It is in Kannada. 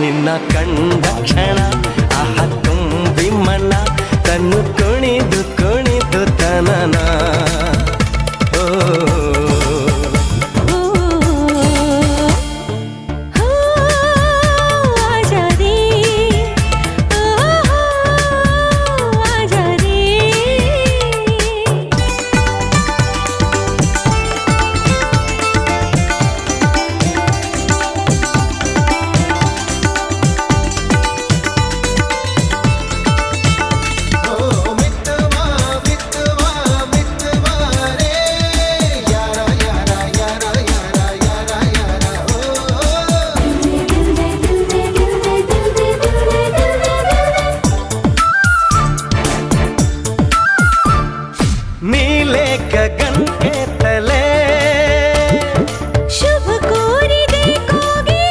ನಿನ್ನ ಕಂಡ ಕ್ಷಣ నీ లేక